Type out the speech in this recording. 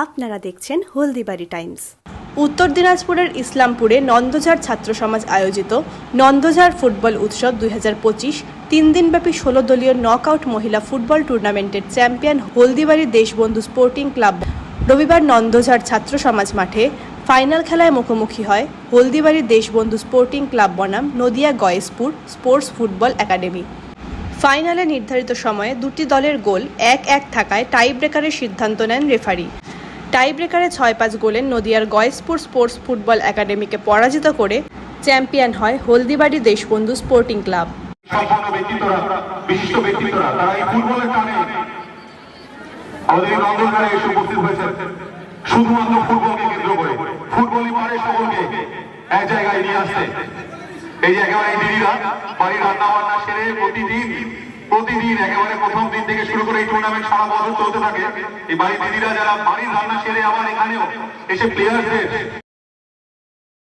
আপনারা দেখছেন হলদিবাড়ি টাইমস। উত্তর দিনাজপুরের ইসলামপুরে নন্দঝাড় ছাত্র সমাজ আয়োজিত নন্দঝাড় ফুটবল উৎসব দুই হাজার পঁচিশ, তিন দিনব্যাপী ষোলো দলীয় নকআউট মহিলা ফুটবল টুর্নামেন্টের champion Haldibari Deshbandhu sporting club. রবিবার নন্দঝাড় ছাত্র সমাজ মাঠে ফাইনাল খেলায় মুখোমুখি হয় হলদিবাড়ি দেশবন্ধু স্পোর্টিং ক্লাব বনাম Nadia Gayeshpur sports football academy. ফাইনালে নির্ধারিত সময়ে দুটি দলের গোল এক এক থাকায় টাই ব্রেকারের সিদ্ধান্ত নেন রেফারি। টাই ব্রেকারে ছয় পাঁচ গোলে নদিয়ার গয়েশপুর স্পোর্টস ফুটবল একাডেমিকে পরাজিত করে চ্যাম্পিয়ন হয় হলদিবাড়ি দেশবন্ধু স্পোর্টিং ক্লাব। এই জায়গায় দিদিরা, বাড়ির রান্না বান্না সেরে প্রতিদিন প্রতিদিন, একেবারে প্রথম দিন থেকে শুরু করে এই টুর্নামেন্ট সারা বছর চলতে থাকে। এই বাড়ির দিদিরা যারা বাড়ির রান্না সেরে আবার এখানেও এসে প্লেয়ারদের